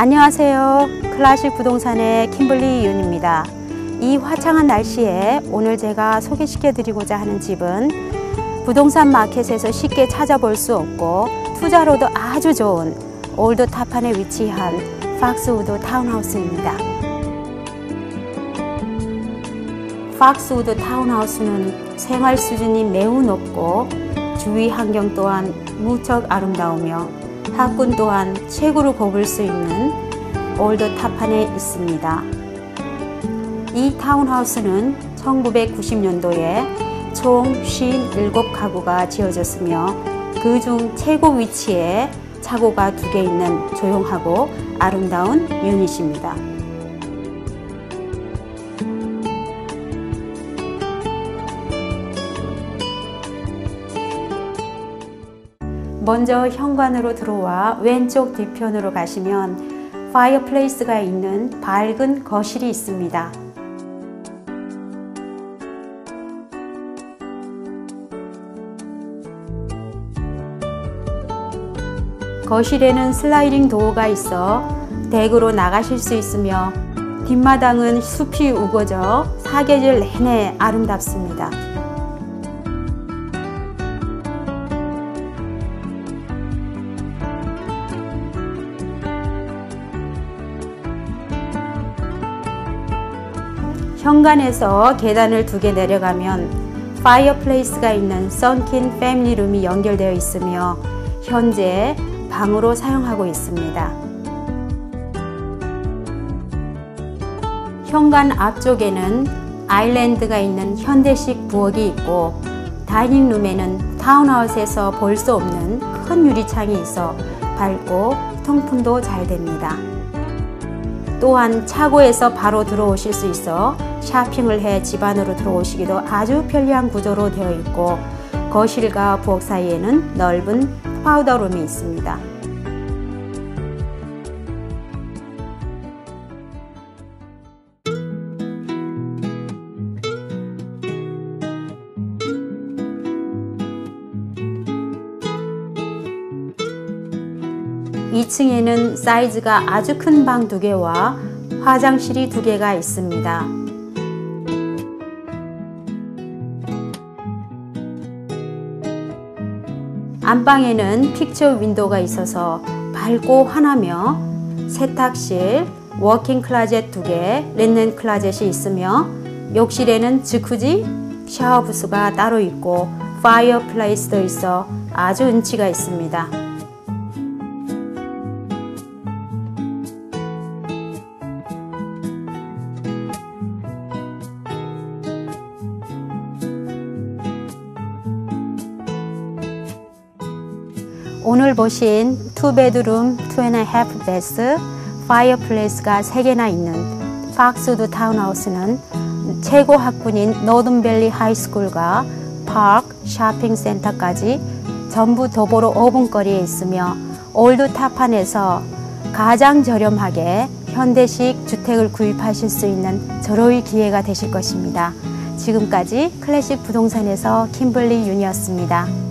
안녕하세요. 클래식 부동산의 kim블리 이윤입니다. 이 화창한 날씨에 오늘 제가 소개시켜 드리고자 하는 집은 부동산 마켓에서 쉽게 찾아볼 수 없고 투자로도 아주 좋은 올드 타판에 위치한 팍스우드 타운하우스입니다. 팍스우드 타운하우스는 생활 수준이 매우 높고 주위 환경 또한 무척 아름다우며 학군 또한 최고로 꼽을 수 있는 올드 타판에 있습니다. 이 타운하우스는 1990년도에 총 57가구가 지어졌으며 그 중 최고 위치에 차고가 두 개 있는 조용하고 아름다운 유닛입니다. 먼저 현관으로 들어와 왼쪽 뒤편으로 가시면 파이어플레이스가 있는 밝은 거실이 있습니다. 거실에는 슬라이딩 도어가 있어 댁으로 나가실 수 있으며 뒷마당은 숲이 우거져 사계절 내내 아름답습니다. 현관에서 계단을 두 개 내려가면 파이어플레이스가 있는 썬킨 패밀리 룸이 연결되어 있으며 현재 방으로 사용하고 있습니다. 현관 앞쪽에는 아일랜드가 있는 현대식 부엌이 있고 다이닝룸에는 타운하우스에서 볼 수 없는 큰 유리창이 있어 밝고 통풍도 잘 됩니다. 또한 차고에서 바로 들어오실 수 있어 샤핑을 해 집 안으로 들어오시기도 아주 편리한 구조로 되어 있고 거실과 부엌 사이에는 넓은 파우더룸이 있습니다. 2층에는 사이즈가 아주 큰방두 개와 화장실이 두 개가 있습니다. 안방에는 픽처 윈도우가 있어서 밝고 환하며 세탁실, 워킹 클라젯 두 개, 렌넨 클라젯이 있으며 욕실에는 지쿠지, 샤워 부스가 따로 있고 파이어 플레이스도 있어 아주 운치가 있습니다. 오늘 보신 투베드룸, 투앤half 베스, 파이어플레이스가 3개나 있는 박스드 타운하우스는 최고 학군인 노든밸리 하이스쿨과 파크, 쇼핑센터까지 전부 도보로 5분 거리에 있으며 올드 타판에서 가장 저렴하게 현대식 주택을 구입하실 수 있는 절호의 기회가 되실 것입니다. 지금까지 클래식 부동산에서 킴블리 윤이었습니다.